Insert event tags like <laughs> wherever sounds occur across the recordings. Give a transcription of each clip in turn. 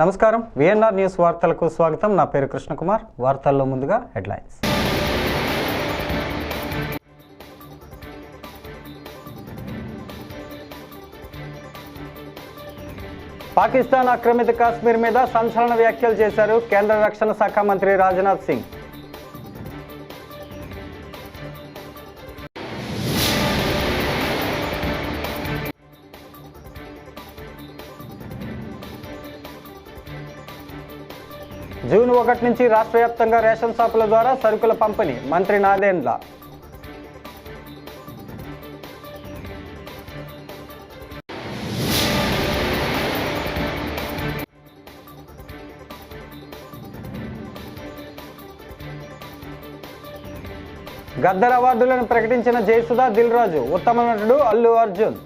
నమస్కారం. VNR news వార్తలకు స్వాగతం. నా పేరు కృష్ణకుమార్. వార్తల్లో ముందుగా హెడ్లైన్స్. పాకిస్తాన్ ఆక్రమిత కాశ్మీర్ మీద సంచలన వ్యాఖ్యలు చేశారు కేంద్ర రక్షణ శాఖ మంత్రి రాజ్నాథ్ సింగ్. జూన్ ఒకటి నుంచి రాష్ట్ర వ్యాప్తంగా రేషన్ షాపుల ద్వారా సరుకుల పంపిణీ. మంత్రి నాదేండ్ల. గద్దర్ అవార్డులను ప్రకటించిన జయసుధా దిల్ రాజు ఉత్తమ నటుడు అల్లు అర్జున్.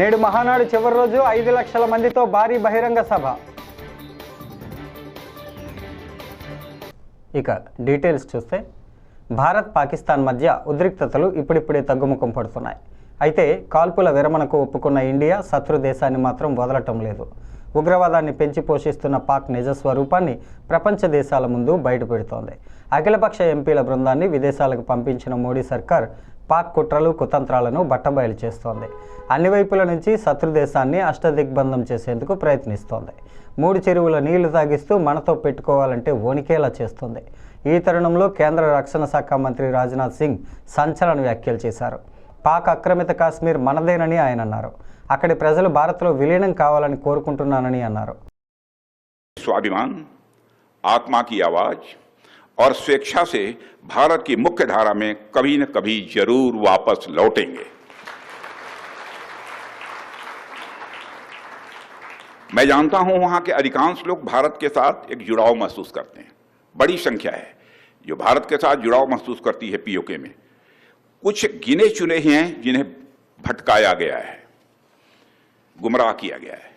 నేడు మహానాడు చివరి రోజు ఐదు లక్షల మందితో భారీ బహిరంగ సభ. ఇక డీటెయిల్స్ చూస్తే భారత్ పాకిస్తాన్ మధ్య ఉద్రిక్తతలు ఇప్పుడిప్పుడే తగ్గుముఖం పడుతున్నాయి. అయితే కాల్పుల విరమణకు ఒప్పుకున్న ఇండియా శత్రు దేశాన్ని మాత్రం వదలటం లేదు. ఉగ్రవాదాన్ని పెంచి పోషిస్తున్న పాక్ నిజ స్వరూపాన్ని ప్రపంచ దేశాల ముందు బయటపెడుతోంది. అఖిలపక్ష ఎంపీల బృందాన్ని విదేశాలకు పంపించిన మోడీ సర్కార్ పాక్ కుట్రలు కుతంత్రాలను బట్టబయలు చేస్తోంది. అన్ని వైపుల నుంచి శత్రుదేశాన్ని అష్టదిగ్బంధం చేసేందుకు ప్రయత్నిస్తోంది. మూడు చెరువుల నీళ్ళు తాగిస్తూ మనతో పెట్టుకోవాలంటే వణికేలా చేస్తుంది. ఈ తరుణంలో కేంద్ర రక్షణ శాఖ మంత్రి రాజ్నాథ్ సింగ్ సంచలన వ్యాఖ్యలు చేశారు. పాక్ ఆక్రమిత కాశ్మీర్ మనదేనని ఆయన అన్నారు. అక్కడి ప్రజలు భారత్లో విలీనం కావాలని కోరుకుంటున్నానని అన్నారు. స్వాభిమాన్ ఆత్మాకి ఆవాజ్. और स्वेच्छा से भारत की मुख्य धारा में कभी न कभी ज़रूर वापस लौटेंगे। मैं जानता हूँ वहाँ के अधिकांश लोग भारत के साथ एक जुड़ाव महसूस करते हैं। बड़ी संख्या है, जो भारत के साथ जुड़ाव महसूस करती है पीओके में। कुछ गिने चुने ही हैं जिन्हें भटकाया गया है, गुमराह किया गया है।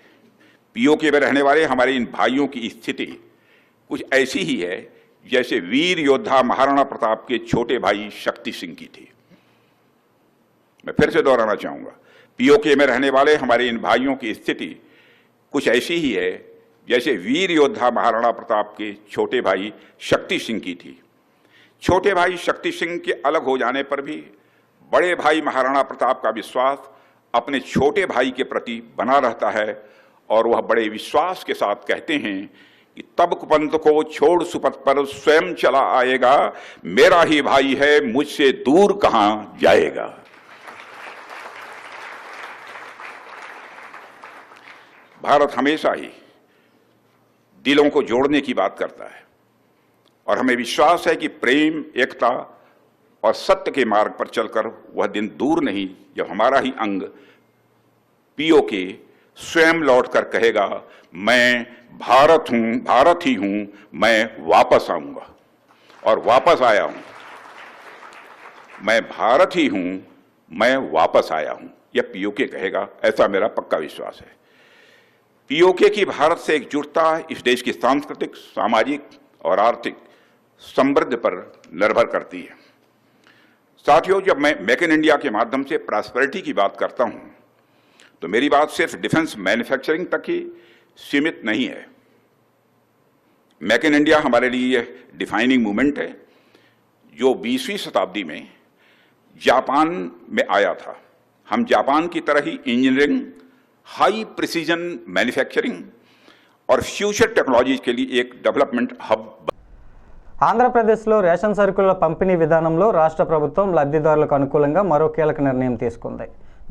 पीओके में रहने वाले हमारे इन भाइयों की स्थिति कुछ ऐसी ही है जैसे वीर योद्धा महाराणा प्रताप के छोटे भाई शक्ति सिंह की थी। मैं फिर से दोहराना चाहूँगा, पीओके में रहने वाले हमारे इन भाइयों की स्थिति कुछ ऐसी ही है, जैसे वीर योद्धा महाराणा प्रताप के छोटे भाई शक्ति सिंह की थी। छोटे भाई शक्ति सिंह के अलग हो जाने पर भी बड़े भाई महाराणा प्रताप का विश्वास अपने छोटे भाई के प्रति बना रहता है और वह बड़े विश्वास के साथ कहते हैं तब कुपंत को छोड़ सुपथ पर स्वयं चला आएगा। मेरा ही भाई है, मुझसे दूर कहाँ जाएगा? भारत हमेशा ही दिलों को जोड़ने की बात करता है और हमें विश्वास है कि प्रेम, एकता और सत्य के मार्ग पर चलकर वह दिन दूर नहीं, जब हमारा ही अंग पीओ के स्वयं लौटकर कहेगा, मैं भारत हूँ, भारत ही हूँ, मैं वापस आऊँगा। और वापस आया हूँ। मैं भारत ही हूँ, मैं वापस आया हूँ। यह पीओके कहेगा, ऐसा मेरा पक्का विश्वास है। पीओके की भारत से एकजुटता इस देश की सांस्कृतिक, सामाजिक और आर्थिक समृद्ध पर निर्भर करती है। साथियों, जब मैं मेक इन इंडिया के माध्यम से प्रॉस्पेरिटी की बात करता हूँ तो मेरी बात सिर्फ डिफेंस मैन्युफैक्चरिंग तक ही सीमित नहीं है मेक इन इंडिया हमारे लिए यह डिफाइनिंग मूवमेंट है जो 20वीं शताब्दी में जापान में आया था हम जापान की तरह ही इंजीनियरिंग हाई प्रिसीजन मैन्युफैक्चरिंग और फ्यूचर टेक्नोलॉजीज के लिए एक डेवलपमेंट हब ఆంధ్రప్రదేశ్లో రేషన్ సరుకుల పంపిణీ విధానంలో రాష్ట్ర ప్రభుత్వం లబ్ధిదారులకు అనుకూలంగా మరో కీలక నిర్ణయం తీసుకుంది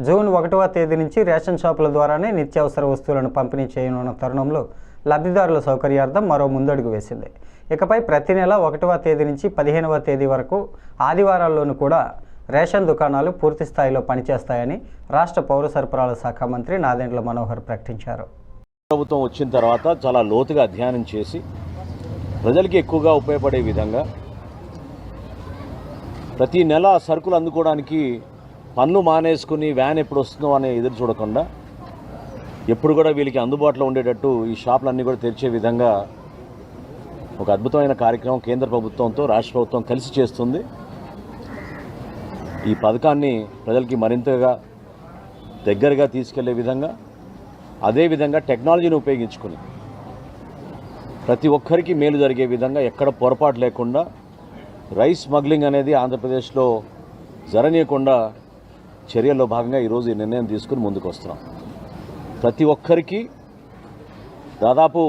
జూన్ ఒకటవ తేదీ నుంచి రేషన్ షాపుల ద్వారానే నిత్యావసర వస్తువులను పంపిణీ చేయనున్న తరుణంలో లబ్ధిదారుల సౌకర్యార్థం మరో ముందడుగు వేసింది. ఇకపై ప్రతి నెల ఒకటవ తేదీ నుంచి పదిహేనవ తేదీ వరకు ఆదివారాల్లోనూ కూడా రేషన్ దుకాణాలు పూర్తి స్థాయిలో పనిచేస్తాయని రాష్ట్ర పౌర సరఫరాల శాఖ మంత్రి నాదెండ్ల మనోహర్ ప్రకటించారు. ప్రభుత్వం వచ్చిన తర్వాత చాలా లోతుగా అధ్యయనం చేసి ప్రజలకి ఎక్కువగా ఉపయోగపడే విధంగా ప్రతి నెల సరుకులు అందుకోవడానికి పన్ను మానేసుకుని వ్యాన్ ఎప్పుడు వస్తుందో అని ఎదురు చూడకుండా ఎప్పుడు కూడా వీళ్ళకి అందుబాటులో ఉండేటట్టు ఈ షాపులన్నీ కూడా తెరిచే విధంగా ఒక అద్భుతమైన కార్యక్రమం కేంద్ర ప్రభుత్వంతో రాష్ట్ర ప్రభుత్వం కలిసి చేస్తుంది. ఈ పథకాన్ని ప్రజలకి మరింతగా దగ్గరగా తీసుకెళ్ళే విధంగా అదేవిధంగా టెక్నాలజీని ఉపయోగించుకుని ప్రతి ఒక్కరికి మేలు జరిగే విధంగా ఎక్కడ పొరపాటు లేకుండా రైస్ స్మగ్లింగ్ అనేది ఆంధ్రప్రదేశ్లో జరనీయకుండా చర్యల్లో భాగంగా ఈరోజు ఈ నిర్ణయం తీసుకుని ముందుకు వస్తున్నాం. ప్రతి ఒక్కరికి దాదాపు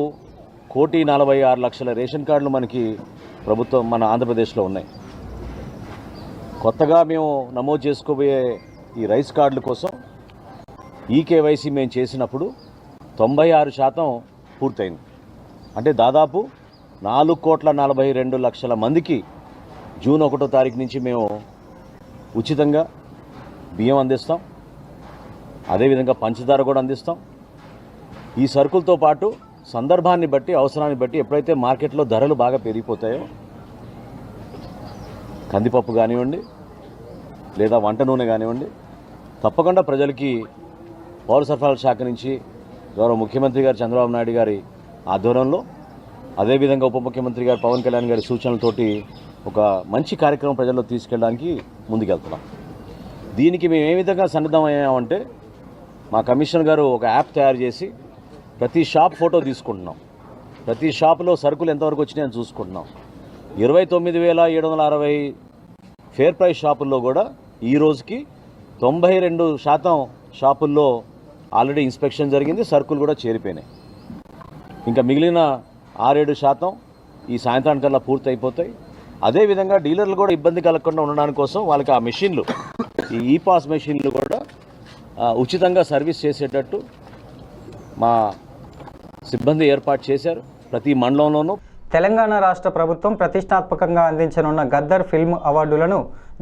కోటి నలభై ఆరు లక్షల రేషన్ కార్డులు మనకి ప్రభుత్వం మన ఆంధ్రప్రదేశ్లో ఉన్నాయి. కొత్తగా మేము నమోదు చేసుకోబోయే ఈ రైస్ కార్డుల కోసం ఈ కేవైసీ మేము చేసినప్పుడు తొంభై ఆరు శాతం పూర్తయింది. అంటే దాదాపు నాలుగు కోట్ల నలభై రెండు లక్షల మందికి జూన్ ఒకటో తారీఖు నుంచి మేము ఉచితంగా బియ్యం అందిస్తాం. అదేవిధంగా పంచదార కూడా అందిస్తాం. ఈ సరుకులతో పాటు సందర్భాన్ని బట్టి అవసరాన్ని బట్టి ఎప్పుడైతే మార్కెట్లో ధరలు బాగా పెరిగిపోతాయో కందిపప్పు కానివ్వండి లేదా వంట నూనె కానివ్వండి తప్పకుండా ప్రజలకి పౌర సరఫరాల శాఖ నుంచి గౌరవ ముఖ్యమంత్రి గారు చంద్రబాబు నాయుడు గారి ఆధ్వర్యంలో అదేవిధంగా ఉప ముఖ్యమంత్రి గారు పవన్ కళ్యాణ్ గారి సూచనలతోటి ఒక మంచి కార్యక్రమం ప్రజల్లో తీసుకెళ్ళడానికి ముందుకెళ్తున్నాం. దీనికి మేము ఏ విధంగా సన్నద్ధమయ్యామంటే మా కమిషనర్ గారు ఒక యాప్ తయారు చేసి ప్రతి షాప్ ఫోటో తీసుకుంటున్నాం. ప్రతి షాపులో సరుకులు ఎంతవరకు వచ్చినాయని చూసుకుంటున్నాం. ఇరవై తొమ్మిది వేల ఏడు వందల అరవై ఫేర్ ప్రైస్ షాపుల్లో కూడా ఈ రోజుకి తొంభై రెండు శాతం షాపుల్లో ఆల్రెడీ ఇన్స్పెక్షన్ జరిగింది సరుకులు కూడా చేరిపోయినాయి. ఇంకా మిగిలిన ఆరేడు శాతం ఈ సాయంత్రానికల్లా పూర్తి అయిపోతాయి అదేవిధంగా డీలర్లు కూడా ఇబ్బంది కలగకుండా ఉండడానికి కోసం వాళ్ళకి ఆ మెషిన్లు ఈ ఈ పాస్ మెషిన్లు కూడా ఉచితంగా సర్వీస్ చేసేటట్టు మా సిబ్బంది ఏర్పాటు చేశారు ప్రతి మండలంలోనూ. తెలంగాణ రాష్ట్ర ప్రభుత్వం ప్రతిష్టాత్మకంగా అందించనున్న గద్దర్ ఫిల్మ్ అవార్డులను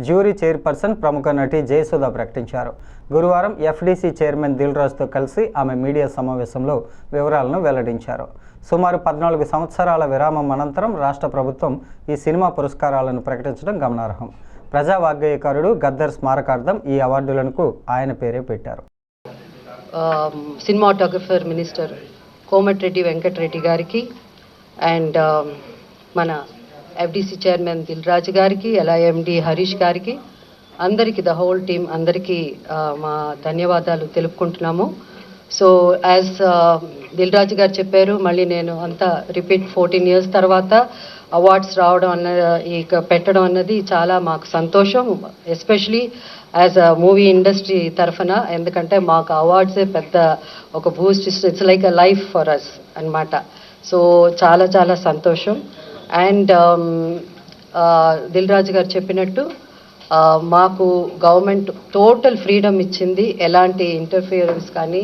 జ్యూరీ చైర్పర్సన్ ప్రముఖ నటి జయసుధ ప్రకటించారు. గురువారం ఎఫ్డీసీ చైర్మన్ దిల్ రాజుతో కలిసి ఆమె మీడియా సమావేశంలో వివరాలను వెల్లడించారు. సుమారు పద్నాలుగు సంవత్సరాల విరామం అనంతరం రాష్ట్ర ప్రభుత్వం ఈ సినిమా పురస్కారాలను ప్రకటించడం గమనార్హం. ప్రజా వాగ్గేయకారుడు గద్దర్ స్మారకార్థం ఈ అవార్డులకు ఆయన పేరే పెట్టారు. సినిమాటోగ్రఫర్ మినిస్టర్ కోమటిరెడ్డి వెంకటరెడ్డి గారికి అండ్ um, మన ఎఫ్డిసి చైర్మన్ దిల్ రాజు గారికి ఎలా ఎండి హరీష్ గారికి అందరికీ ద హోల్ టీమ్ అందరికీ uh, మా ధన్యవాదాలు తెలుపుకుంటున్నాము. సో యాజ్ దిల్ రాజు గారు చెప్పారు మళ్ళీ నేను అంతా రిపీట్ ఫోర్టీన్ ఇయర్స్ తర్వాత అవార్డ్స్ రావడం అన్న ఇక పెట్టడం అన్నది చాలా మాకు సంతోషం especially as a movie industry తరఫున ఎందుకంటే మాకు అవార్డ్సే పెద్ద ఒక boost it's like a life for us అన్నమాట. సో చాలా చాలా సంతోషం. అండ్ um, దిల్ రాజు గారు చెప్పినట్టు మాకు గవర్నమెంట్ టోటల్ ఫ్రీడమ్ ఇచ్చింది. ఎలాంటి ఇంటర్ఫియరెన్స్ కానీ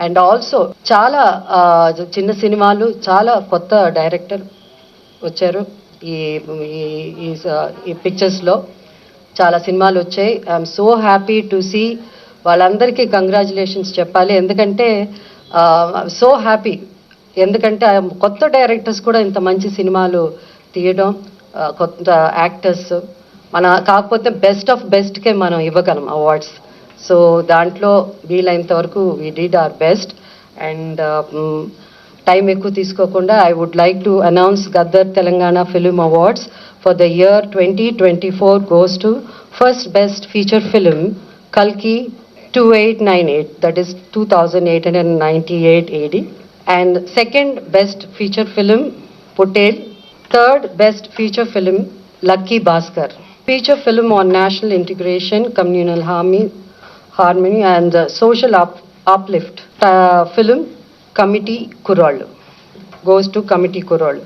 అండ్ ఆల్సో చాలా చిన్న సినిమాలు చాలా కొత్త డైరెక్టర్ వచ్చారు. ఈ ఈ- పిక్చర్స్లో చాలా సినిమాలు వచ్చాయి. I'm so happy to see వాళ్ళందరికీ కంగ్రాచులేషన్స్ చెప్పాలి. ఎందుకంటే సో హ్యాపీ. ఎందుకంటే కొత్త డైరెక్టర్స్ కూడా ఇంత మంచి సినిమాలు తీయడం కొత్త యాక్టర్స్ మన కాకపోతే బెస్ట్ ఆఫ్ బెస్ట్కే మనం ఇవ్వగలం అవార్డ్స్. సో దాంట్లో వీలైనంత వరకు we did our best and time ఎక్కువ తీసుకోకుండా I would like to announce Gaddar Telangana film awards for the year twenty twenty four goes to first best feature film కల్కి two eight nine eight that is two thousand eight hundred ninety eight AD and second best feature film Pottel third best feature film lucky Bhaskar feature film on national integration communal harmy harmony and social up uplift. Film committee కుర్రాళ్ళు. Goes to committee కుర్రాళ్ళు.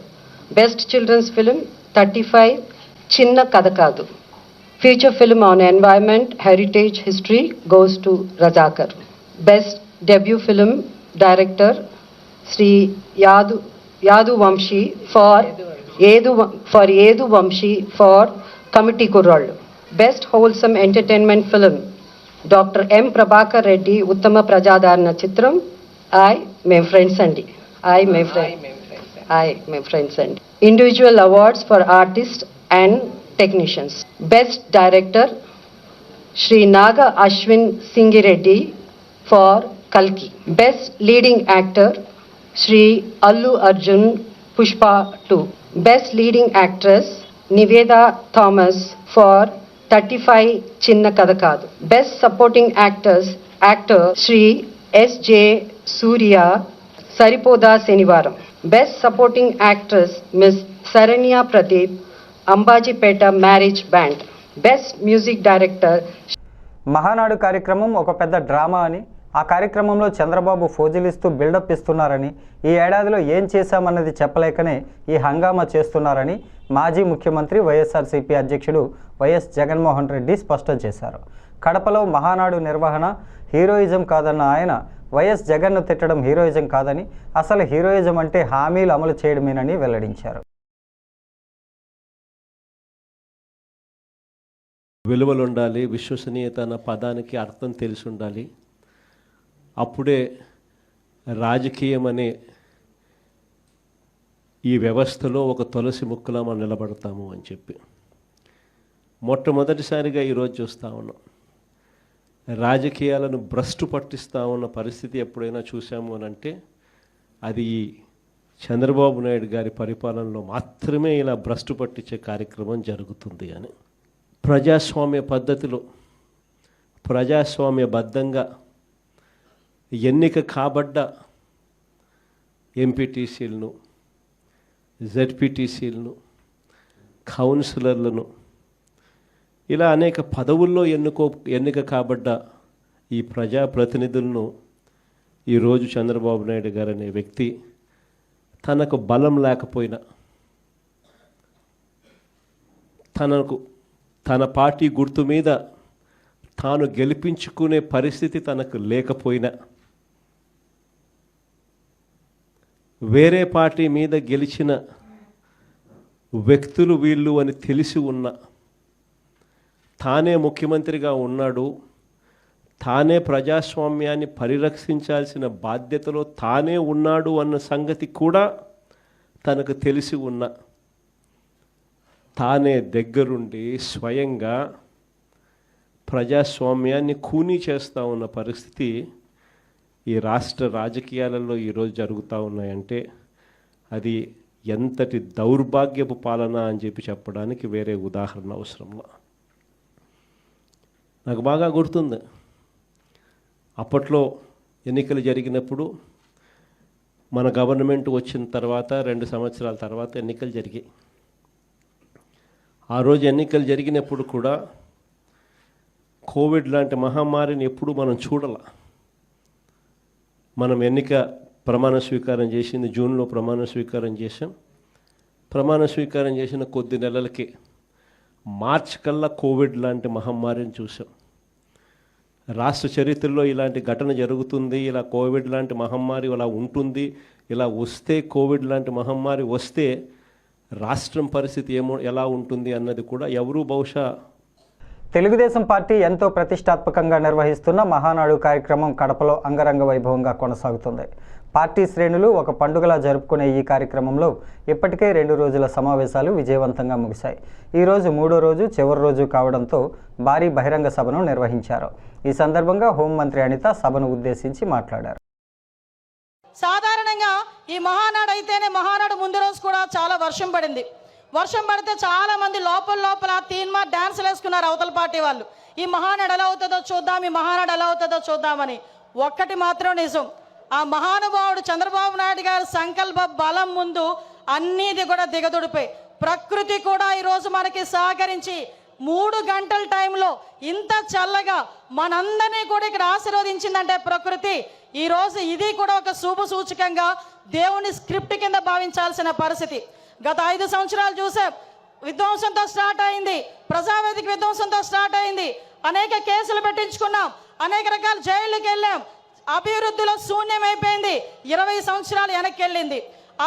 Best children's film thirty five చిన్న కథ కాదు. Future film on environment heritage history goes to Razakar. Best debut film director Shri Yadu Yadu Vamshi for Yadu for Yadu Vamshi for committee కుర్రాళ్ళు. Best wholesome entertainment film Dr. M. Prabhakar Reddy Uttama Prajadarna Chitram. I, my friends అండి I, my friend. I, my friends అండి Individual awards for artists and technicians. Best Director Shri Naga Ashwin Singireddy for Kalki. Best Leading Actor Shri Allu Arjun Pushpa 2. Best Leading Actress Niveda thirty five చిన్న కథ కాదు. Best supporting actors actor Shri S SJ Surya సరిపోదా శనివారం. Best supporting actors miss Saranya Pradeep Ambajipeta marriage band best music director Mahanadu కార్యక్రమం ఒక పెద్ద drama అని ఆ కార్యక్రమంలో చంద్రబాబు ఫోజిలిస్తూ బిల్డప్ ఇస్తున్నారని ఈ ఏడాదిలో ఏం చేశామన్నది చెప్పలేకనే ఈ హంగామా చేస్తున్నారని మాజీ ముఖ్యమంత్రి వైఎస్ఆర్సీపీ అధ్యక్షుడు వైఎస్ జగన్మోహన్ రెడ్డి స్పష్టం చేశారు. కడపలో మహానాడు నిర్వహణ హీరోయిజం కాదన్న ఆయన వైఎస్ జగన్ను తిట్టడం హీరోయిజం కాదని అసలు హీరోయిజం అంటే హామీలు అమలు చేయడమేనని వెల్లడించారు. విలువలు ఉండాలి విశ్వసనీయత అన్న పదానికి అర్థం తెలిసి ఉండాలి అప్పుడే రాజకీయం అనే ఈ వ్యవస్థలో ఒక తులసి ముక్కలా మనం నిలబడతాము అని చెప్పి. మొట్టమొదటిసారిగా ఈరోజు చూస్తూ ఉన్నాం. రాజకీయాలను భ్రష్టు పట్టిస్తూ ఉన్న పరిస్థితి ఎప్పుడైనా చూసాము అని అంటే అది ఈ చంద్రబాబు నాయుడు గారి పరిపాలనలో మాత్రమే ఇలా భ్రష్టు పట్టించే కార్యక్రమం జరుగుతుంది అని. ప్రజాస్వామ్య పద్ధతిలో ప్రజాస్వామ్యబద్ధంగా ఎన్నిక కాబడ్డ ఎంపీటీసీలను జెడ్పీటీసీలను కౌన్సిలర్లను ఇలా అనేక పదవుల్లో ఎన్నుకో ఎన్నిక కాబడ్డ ఈ ప్రజాప్రతినిధులను ఈరోజు చంద్రబాబు నాయుడు గారు అనే వ్యక్తి తనకు బలం లేకపోయినా తనకు తన పార్టీ గుర్తు మీద తాను గెలిపించుకునే పరిస్థితి తనకు లేకపోయినా వేరే పార్టీ మీద గెలిచిన వ్యక్తులు వీళ్ళు అని తెలిసి ఉన్న తానే ముఖ్యమంత్రిగా ఉన్నాడు తానే ప్రజాస్వామ్యాన్ని పరిరక్షించాల్సిన బాధ్యతలో తానే ఉన్నాడు అన్న సంగతి కూడా తనకు తెలిసి ఉన్న తానే దగ్గరుండి స్వయంగా ప్రజాస్వామ్యాన్ని కూనీ చేస్తూ ఉన్న పరిస్థితి ఈ రాష్ట్ర రాజకీయాలలో ఈరోజు జరుగుతూ ఉన్నాయంటే అది ఎంతటి దౌర్భాగ్యపు పాలన అని చెప్పి చెప్పడానికి వేరే ఉదాహరణ అవసరంలో. నాకు బాగా గుర్తుంది. అప్పట్లో ఎన్నికలు జరిగినప్పుడు మన గవర్నమెంట్ వచ్చిన తర్వాత రెండు సంవత్సరాల తర్వాత ఎన్నికలు జరిగాయి. ఆ రోజు ఎన్నికలు జరిగినప్పుడు కూడా కోవిడ్ లాంటి మహమ్మారిని ఎప్పుడూ మనం చూడాల. మనం ఎన్నిక ప్రమాణ స్వీకారం చేసింది జూన్లో ప్రమాణ స్వీకారం చేసాం ప్రమాణ స్వీకారం చేసిన కొద్ది నెలలకే మార్చ్ కల్లా కోవిడ్ లాంటి మహమ్మారిని చూసాం రాష్ట్ర చరిత్రలో ఇలాంటి ఘటన జరుగుతుంది ఇలా కోవిడ్ లాంటి మహమ్మారి ఇలా ఉంటుంది ఇలా వస్తే కోవిడ్ లాంటి మహమ్మారి వస్తే రాష్ట్రం పరిస్థితి ఏమో ఎలా ఉంటుంది అన్నది కూడా ఎవరూ బహుశా తెలుగుదేశం పార్టీ ఎంతో ప్రతిష్టాత్మకంగా నిర్వహిస్తున్న మహానాడు కార్యక్రమం కడపలో అంగరంగ వైభవంగా కొనసాగుతుంది. పార్టీ శ్రేణులు ఒక పండుగలా జరుపుకునే ఈ కార్యక్రమంలో ఇప్పటికే రెండు రోజుల సమావేశాలు విజయవంతంగా ముగిశాయి. ఈరోజు మూడో రోజు చివరి రోజు కావడంతో భారీ బహిరంగ సభను నిర్వహించారు. ఈ సందర్భంగా హోంమంత్రి అనిత సభను ఉద్దేశించి మాట్లాడారు. సాధారణంగా ఈ మహానాడు అయితేనే మహానాడు ముందు రోజు కూడా చాలా వర్షం పడింది. వర్షం పడితే చాలా మంది లోపల లోపల తీన్మా డాన్సులు వేసుకున్నారు అవతల పార్టీ వాళ్ళు. ఈ మహానాడు ఎలా అవుతుందో చూద్దాం ఈ మహానాడు ఎలా అవుతుందో చూద్దామని. ఒక్కటి మాత్రం నిజం. ఆ మహానుభావుడు చంద్రబాబు నాయుడు గారి సంకల్ప బలం ముందు అన్నీది కూడా దిగదుడిపోయి ప్రకృతి కూడా ఈరోజు మనకి సహకరించి మూడు గంటల టైంలో ఇంత చల్లగా మనందరినీ కూడా ఇక్కడ ఆశీర్వదించిందంటే ప్రకృతి. ఈరోజు ఇది కూడా ఒక శుభ సూచకంగా దేవుని స్క్రిప్ట్ కింద భావించాల్సిన పరిస్థితి. గత ఐదు సంవత్సరాలు చూసాం విధ్వంసంతో స్టార్ట్ అయింది. ప్రజావేదిక విధ్వంసంతో స్టార్ట్ అయింది. అనేక కేసులు పెట్టించుకున్నాం. అనేక రకాల జైళ్ళకి వెళ్ళాం. అభివృద్ధిలో శూన్యమైపోయింది. ఇరవై సంవత్సరాలు వెనక్కి వెళ్ళింది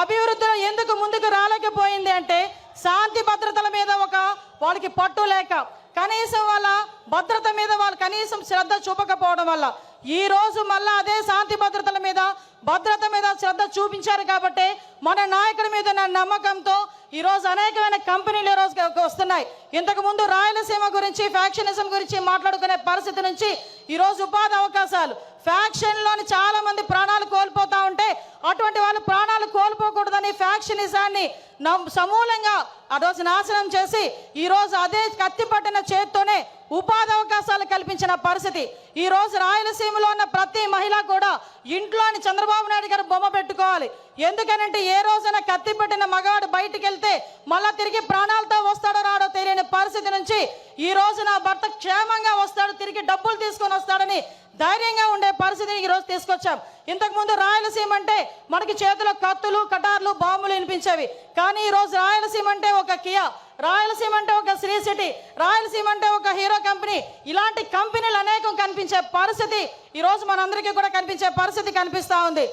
అభివృద్ధిలో ఎందుకు ముందుకు రాలేకపోయింది అంటే శాంతి భద్రతల మీద ఒక వాళ్ళకి పట్టు లేక కనీసం వాళ్ళ భద్రత మీద వాళ్ళు కనీసం శ్రద్ధ చూపకపోవడం వల్ల. ఈ రోజు మళ్ళా అదే శాంతి భద్రతల మీద భద్రత మీద శ్రద్ధ చూపించారు కాబట్టి మన నాయకుడి మీద నా నమ్మకంతో ఈ రోజు అనేకమైన కంపెనీలు ఈ రోజు వస్తున్నాయి. ఇంతకుముందు రాయలసీమ గురించి ఫ్యాక్షనిజం గురించి మాట్లాడుకునే పరిస్థితి నుంచి ఈరోజు ఉపాధి అవకాశాలు. ఫ్యాక్షన్లోని చాలా మంది ప్రాణాలు కోల్పోతూ ఉంటే అటువంటి వాళ్ళు ప్రాణాలు కోల్పోకూడదని ఫ్యాక్షనిజాన్ని నమ్- సమూలంగా ఆ రోజు నాశనం చేసి ఈరోజు అదే కత్తి పట్టిన చేత్తోనే ఉపాధి అవకాశాలు కల్పించిన పరిస్థితి. ఈ రోజు రాయలసీమలో ఉన్న ప్రతి మహిళ కూడా ఇంట్లోని చంద్రబాబు నాయుడు గారు బొమ్మ పెట్టుకోవాలి. ఎందుకనంటే ఏ రోజున కత్తి పెట్టిన మగవాడు బయటికి వెళ్తే మళ్ళా తిరిగి ప్రాణాలతో వస్తాడో రాడో తెలియని పరిస్థితి నుంచి ఈ రోజు నా భర్త క్షేమంగా వస్తాడు తిరిగి డబ్బులు తీసుకొని వస్తాడని ధైర్యంగా ఉండే పరిస్థితిని ఈ రోజు తీసుకొచ్చాం. ఇంతకుముందు రాయలసీమ అంటే మనకి చేతిలో కత్తులు కటార్లు బాంబులు వినిపించేవి. కానీ ఈరోజు రాయలసీమ అంటే ఒక కియా. రాయలసీమ అంటే ఒక శ్రీ సిటీ రాయలసీమ అంటే ఒక హీరో కంపెనీ. ఇలాంటి కంపెనీలు అనేకం కనిపించే పరిస్థితి ఈరోజు మనందరికీ కూడా కనిపించే పరిస్థితి కనిపిస్తూ ఉంది.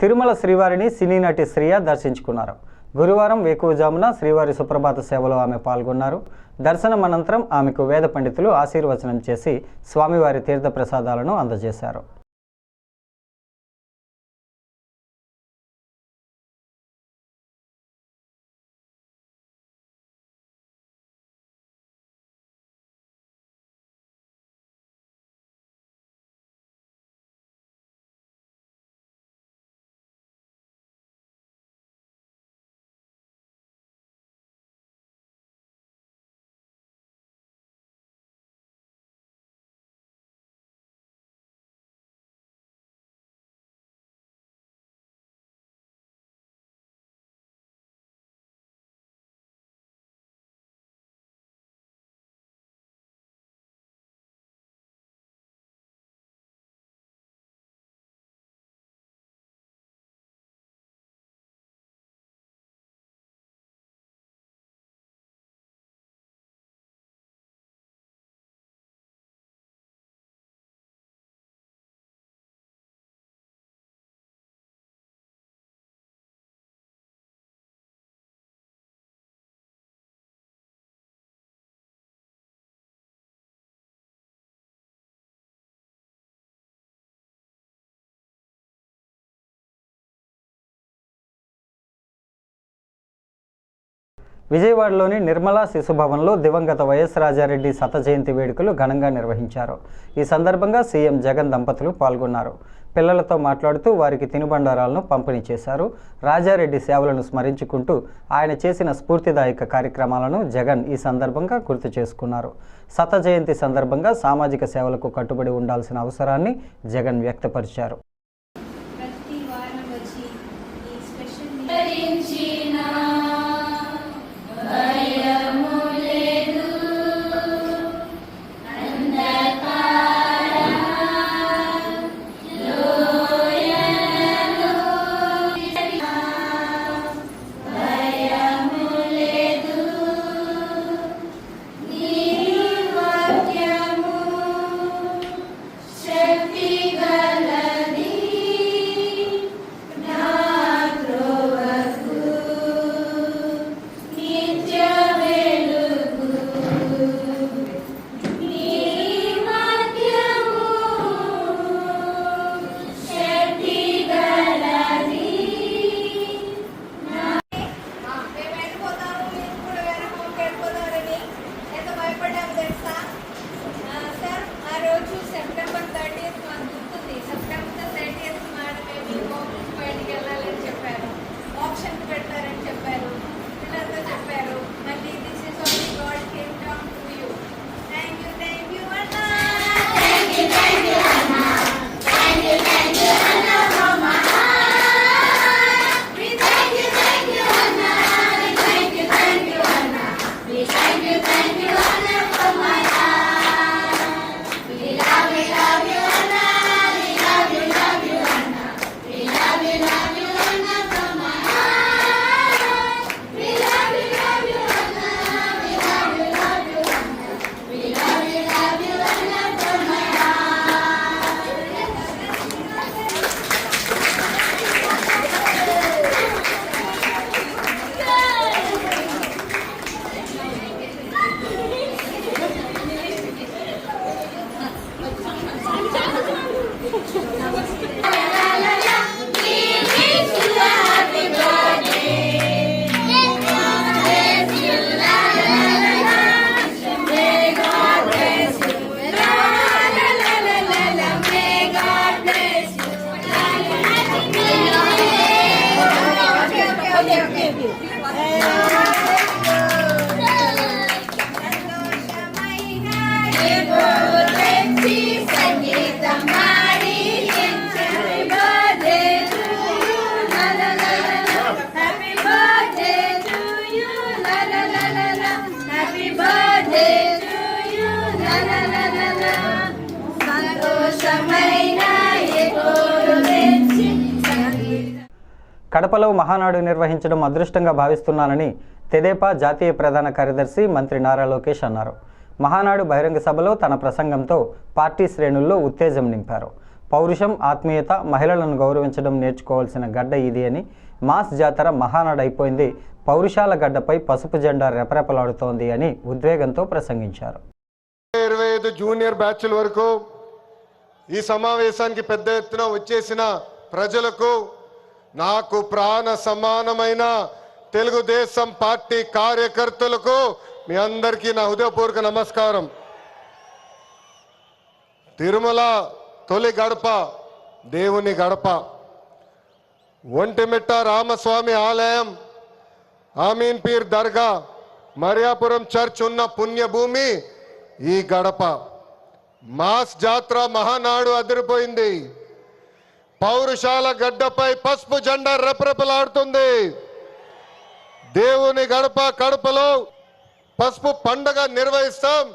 తిరుమల శ్రీవారిని సినీ నటి శ్రియ దర్శించుకున్నారు. గురువారం వేకువజామున శ్రీవారి సుప్రభాత సేవలో ఆమె పాల్గొన్నారు. దర్శనం అనంతరం ఆమెకు వేద పండితులు ఆశీర్వచనం చేసి స్వామివారి తీర్థప్రసాదాలను అందజేశారు. విజయవాడలోని నిర్మలా శిశుభవన్లో దివంగత వైఎస్ రాజారెడ్డి శత జయంతి వేడుకలు ఘనంగా నిర్వహించారు. ఈ సందర్భంగా సీఎం జగన్ దంపతులు పాల్గొన్నారు. పిల్లలతో మాట్లాడుతూ వారికి తినుబండారాలను పంపిణీ చేశారు. రాజారెడ్డి సేవలను స్మరించుకుంటూ ఆయన చేసిన స్ఫూర్తిదాయక కార్యక్రమాలను జగన్ ఈ సందర్భంగా గుర్తు చేసుకున్నారు. శత జయంతి సందర్భంగా సామాజిక సేవలకు కట్టుబడి ఉండాల్సిన అవసరాన్ని జగన్ వ్యక్తపరిచారు. 감사합니다. కడపలో మహానాడు నిర్వహించడం అదృష్టంగా భావిస్తున్నానని తెదేపా జాతీయ ప్రధాన కార్యదర్శి మంత్రి నారా లోకేష్ అన్నారు. మహానాడు బహిరంగ సభలో తన ప్రసంగంతో పార్టీ శ్రేణుల్లో ఉత్తేజం నింపారు. పౌరుషం ఆత్మీయత మహిళలను గౌరవించడం నేర్చుకోవాల్సిన గడ్డ ఇది అని మాస్ జాతర మహానాడు అయిపోయింది. పౌరుషాల గడ్డపై పసుపు జెండా రెపరెపలాడుతోంది అని ఉద్వేగంతో ప్రసంగించారు. ఇరవై ఐదు జూనియర్ బ్యాచ్ల వరకు ఈ సమావేశానికి పెద్ద ఎత్తున వచ్చేసిన ప్రజలకు నాకు ప్రాణ సమానమైన తెలుగుదేశం పార్టీ కార్యకర్తలకు మీ అందరికీ నా హృదయపూర్వక నమస్కారం. తిరుమల తొలి గడప దేవుని గడప. ఒంటిమిట్ట రామస్వామి ఆలయం ఆమీన్ పీర్ దర్గా మరియాపురం చర్చ్ ఉన్న పుణ్యభూమి ఈ గడప. మాస్ జాత్ర మహానాడు అదిరిపోయింది. పౌరుషాల గడ్డపై పసుపు జెండా రెపరెపలాడుతుంది. దేవుని గడప కడపలో పసుపు పండగ నిర్వహిస్తాం.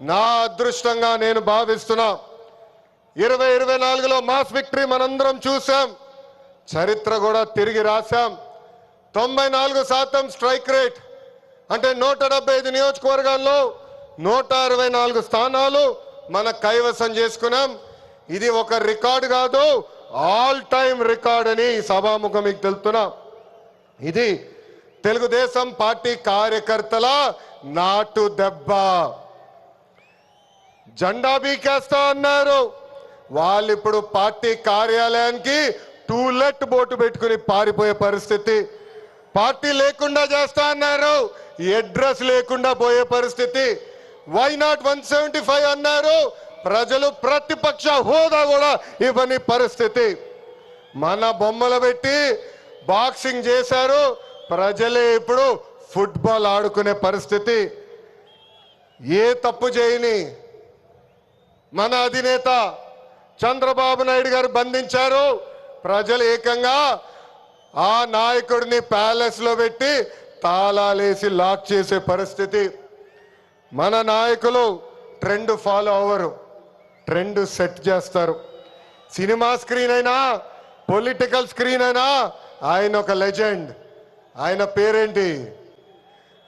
నా అదృష్టంగా నేను భావిస్తున్నా. ఇరవై ఇరవై నాలుగులో మాస్ విక్టరీ మనందరం చూసాం చరిత్ర కూడా తిరిగి రాశాం. తొంభై నాలుగు శాతం స్ట్రైక్ రేట్. అంటే నూట డెబ్బై ఐదు నియోజకవర్గాల్లో నూట అరవై నాలుగు స్థానాలు మన కైవసం చేసుకున్నాం. ఇది ఒక రికార్డు కాదు ఆల్ టైమ్ రికార్డ్ అని ఈ సభాముఖం మీకు తెలుపుతున్నా. ఇది తెలుగుదేశం పార్టీ కార్యకర్తల నాటు దెబ్బ. జెండా బీకేస్తా అన్నారు. వాళ్ళు ఇప్పుడు పార్టీ కార్యాలయానికి టూలెట్ బోటు పెట్టుకుని పారిపోయే పరిస్థితి. పార్టీ లేకుండా చేస్తా అన్నారు. అడ్రస్ లేకుండా పోయే పరిస్థితి. Why not one seventy five అన్నారు. ప్రజలు ప్రతిపక్ష హోదా కూడా ఇవ్వని పరిస్థితి. మన బొమ్మలు పెట్టి బాక్సింగ్ చేశారు. ప్రజలే ఇప్పుడు ఫుట్బాల్ ఆడుకునే పరిస్థితి. ఏ తప్పు చేయని మన అధినేత చంద్రబాబు నాయుడు గారు బంధించారు. ప్రజలు ఏకంగా ఆ నాయకుడిని ప్యాలెస్లో పెట్టి తాళాలేసి లాక్ చేసే పరిస్థితి. మన నాయకులు ట్రెండ్ ఫాలో అవ్వరు. ట్రెండ్ సెట్ చేస్తారు. సినిమా స్క్రీన్ అయినా పొలిటికల్ స్క్రీన్ అయినా ఆయన ఒక లెజెండ్. ఆయన పేరేంటి?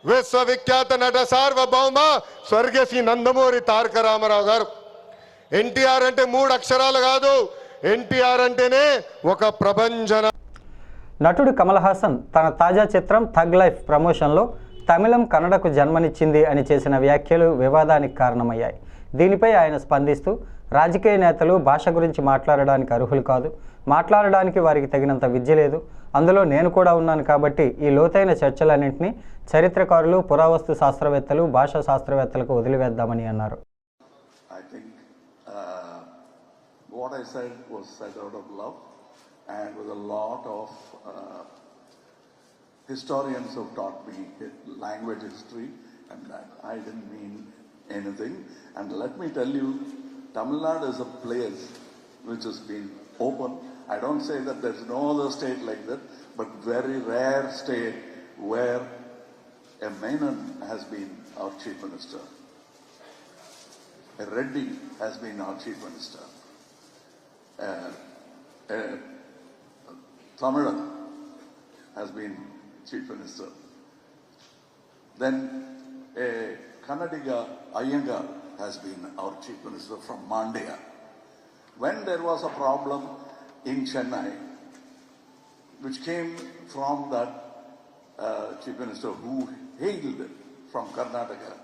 విశ్వవిఖ్యాత నట సార్వభౌమ స్వర్గశ్రీ నందమూరి తారక రామారావు గారు. ఎన్టీఆర్ అంటే మూడు అక్షరాలు కాదు. ఎన్టీఆర్ అంటేనే ఒక ప్రభంజన నటుడు కమల్ హాసన్ తన తాజా చిత్రం థగ్ లైఫ్ ప్రమోషన్లో తమిళం కన్నడకు జన్మనిచ్చింది అని చేసిన వ్యాఖ్యలు వివాదానికి కారణమయ్యాయి. దీనిపై ఆయన స్పందిస్తూ రాజకీయ నేతలు భాష గురించి మాట్లాడడానికి అర్హులు కాదు. మాట్లాడడానికి వారికి తగినంత విద్య లేదు. అందులో నేను కూడా ఉన్నాను కాబట్టి ఈ లోతైన చర్చలన్నింటినీ చరిత్రకారులు పురావస్తు శాస్త్రవేత్తలు భాషా శాస్త్రవేత్తలకు వదిలివేద్దామని అన్నారు. Uh, what I said was said out of love and with a lot of uh, historians have taught me language history and that I didn't mean anything. And let me tell you, Tamil Nadu is a place which has been open. I don't say that there's no other state like that, but very rare state where a Menon has been our chief minister. A Reddy has been our chief minister. Uh, a Tamilan has been chief minister. Then a Kannadiga Iyengar has been our chief minister from Mandya. When there was a problem in Chennai, which came from that uh, chief minister who hailed from Karnataka,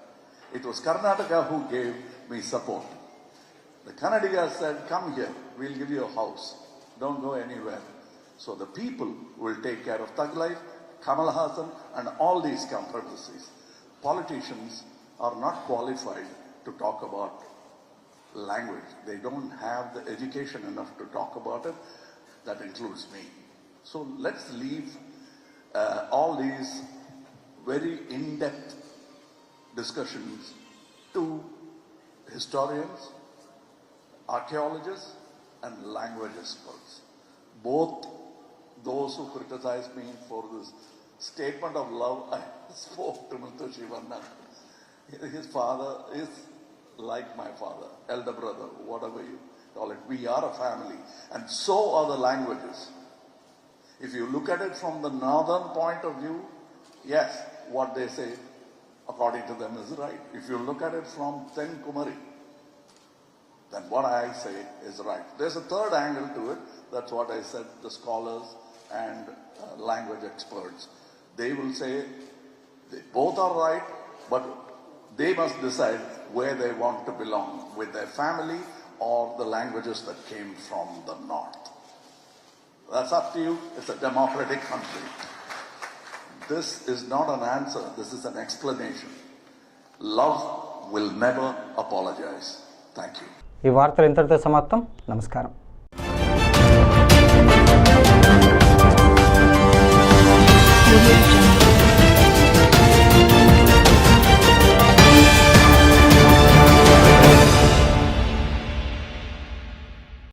it was Karnataka who gave me support. The Kannadiga said, Come here, we'll give you a house. Don't go anywhere. So the people will take care of Thug Life, Kamal Hassan, and all these controversies. Politicians are not qualified to talk about language. They don't have the education enough to talk about it. That includes me. So let's leave uh, all these very in depth discussions to historians, archaeologists, and language experts. Both those who criticize me for this statement of love I <laughs> spoke to Mr. Shivanand. His father is like my father, elder brother, whatever you call it. We are a family, and so are the languages. If you look at it from the northern point of view, yes, what they say, according to them, is right. If you look at it from Ten Kumari, then what I say is right. There's a third angle to it. That's what I said, the scholars and uh, language experts. They will say they both are right, but they must decide where they want to belong, with their family or the languages that came from the north. That's up to you. It's a democratic country. This is not an answer, this is an explanation. Love will never apologize. Thank you. ఈ వార్తలు ఇంతటితో సమాప్తం నమస్కారం Audio Jungle.